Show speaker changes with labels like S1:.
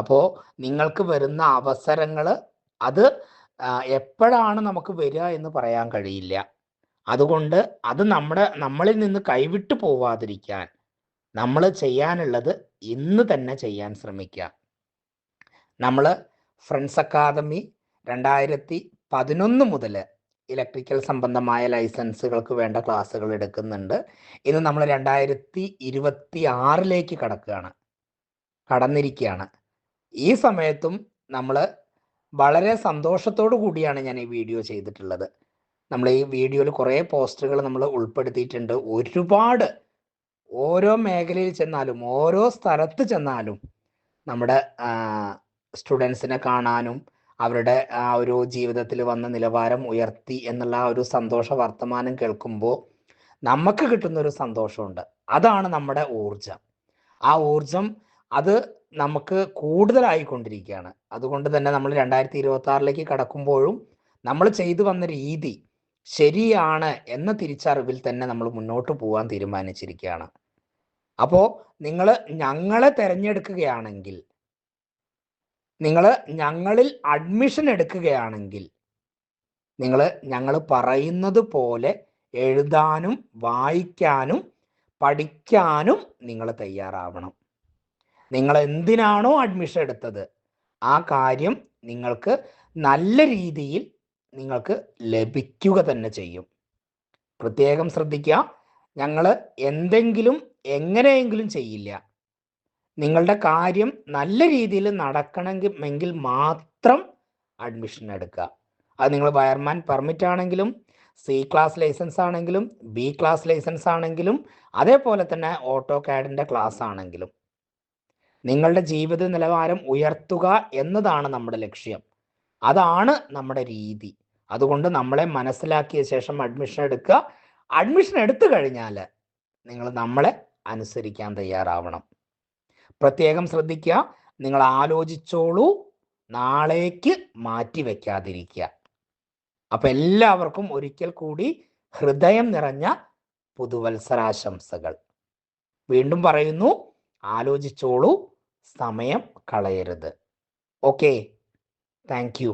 S1: അപ്പോൾ നിങ്ങൾക്ക് വരുന്ന അവസരങ്ങൾ അത് എപ്പോഴാണ് നമുക്ക് വരിക എന്ന് പറയാൻ കഴിയില്ല. അതുകൊണ്ട് അത് നമ്മുടെ നമ്മളിൽ നിന്ന് കൈവിട്ടു പോവാതിരിക്കാൻ നമ്മൾ ചെയ്യാനുള്ളത് ഇന്ന് തന്നെ ചെയ്യാൻ ശ്രമിക്കുക. നമ്മൾ ഫ്രണ്ട്സ് അക്കാദമി രണ്ടായിരത്തി പതിനൊന്ന് മുതൽ ഇലക്ട്രിക്കൽ സംബന്ധമായ ലൈസൻസുകൾക്ക് വേണ്ട ക്ലാസ്സുകൾ എടുക്കുന്നുണ്ട്. ഇന്ന് നമ്മൾ രണ്ടായിരത്തി ഇരുപത്തി ആറിലേക്ക് കടക്കുകയാണ്. കടന്നിരിക്കുകയാണ്. ഈ സമയത്തും നമ്മൾ വളരെ സന്തോഷത്തോടു കൂടിയാണ് ഞാൻ ഈ വീഡിയോ ചെയ്തിട്ടുള്ളത്. നമ്മൾ ഈ വീഡിയോയിൽ കുറേ പോസ്റ്ററുകൾ നമ്മൾ ഉൾപ്പെടുത്തിയിട്ടുണ്ട്. ഒരുപാട് ഓരോ മേഖലയിൽ ചെന്നാലും ഓരോ സ്ഥലത്ത് ചെന്നാലും നമ്മുടെ സ്റ്റുഡൻസിനെ കാണാനും അവരുടെ ആ ഒരു ജീവിതത്തിൽ വന്ന നിലവാരം ഉയർത്തി എന്നുള്ള ആ ഒരു സന്തോഷ വർത്തമാനം കേൾക്കുമ്പോൾ നമുക്ക് കിട്ടുന്ന ഒരു സന്തോഷമുണ്ട്. അതാണ് നമ്മുടെ ഊർജം ആ ഊർജം അത് നമുക്ക് കൂടുതലായിക്കൊണ്ടിരിക്കുകയാണ്. അതുകൊണ്ട് തന്നെ നമ്മൾ രണ്ടായിരത്തി ഇരുപത്തി ആറിലേക്ക് കടക്കുമ്പോഴും നമ്മൾ ചെയ്തു വന്ന രീതി ശരിയാണ് എന്ന തിരിച്ചറിവിൽ തന്നെ നമ്മൾ മുന്നോട്ട് പോകാൻ തീരുമാനിച്ചിരിക്കുകയാണ്. അപ്പോൾ നിങ്ങൾ ഞങ്ങളെ തിരഞ്ഞെടുക്കുകയാണെങ്കിൽ നിങ്ങൾ ഞങ്ങളിൽ അഡ്മിഷൻ എടുക്കുകയാണെങ്കിൽ നിങ്ങൾ ഞങ്ങൾ പറയുന്നത് പോലെ എഴുതാനും വായിക്കാനും പഠിക്കാനും നിങ്ങൾ തയ്യാറാവണം. നിങ്ങൾ എന്തിനാണോ അഡ്മിഷൻ എടുത്തത്? ആ കാര്യം നിങ്ങൾക്ക് നല്ല രീതിയിൽ നിങ്ങൾക്ക് ലഭിക്കുക തന്നെ ചെയ്യും. പ്രത്യേകം ശ്രദ്ധിക്കുക. ഞങ്ങൾ എന്തെങ്കിലും എങ്ങനെയെങ്കിലും ചെയ്യില്ല. നിങ്ങളുടെ കാര്യം നല്ല രീതിയിൽ നടക്കണമെങ്കിൽ മാത്രം അഡ്മിഷൻ എടുക്കുക. അത് നിങ്ങൾ വയർമാൻ പെർമിറ്റ് ആണെങ്കിലും സി ക്ലാസ് ലൈസൻസ് ആണെങ്കിലും ബി ക്ലാസ് ലൈസൻസ് ആണെങ്കിലും അതേപോലെ തന്നെ ഓട്ടോ കാഡിന്റെ ക്ലാസ് ആണെങ്കിലും. നിങ്ങളുടെ ജീവിത നിലവാരം ഉയർത്തുക എന്നതാണ് നമ്മുടെ ലക്ഷ്യം. അതാണ് നമ്മുടെ രീതി. അതുകൊണ്ട് നമ്മളെ മനസ്സിലാക്കിയ ശേഷം അഡ്മിഷൻ എടുക്കുക. അഡ്മിഷൻ എടുത്തു കഴിഞ്ഞാൽ നിങ്ങൾ നമ്മളെ അനുസരിക്കാൻ തയ്യാറാവണം. പ്രത്യേകം ശ്രദ്ധിക്കുക. നിങ്ങൾ ആലോചിച്ചോളൂ. നാളേക്ക് മാറ്റി വയ്ക്കാതിരിക്കുക അപ്പൊ എല്ലാവർക്കും ഒരിക്കൽ കൂടി ഹൃദയം നിറഞ്ഞ പുതുവത്സരാശംസകൾ. വീണ്ടും പറയുന്നു. ആലോചിച്ചോളൂ. സമയം കളയരുത്. Okay thank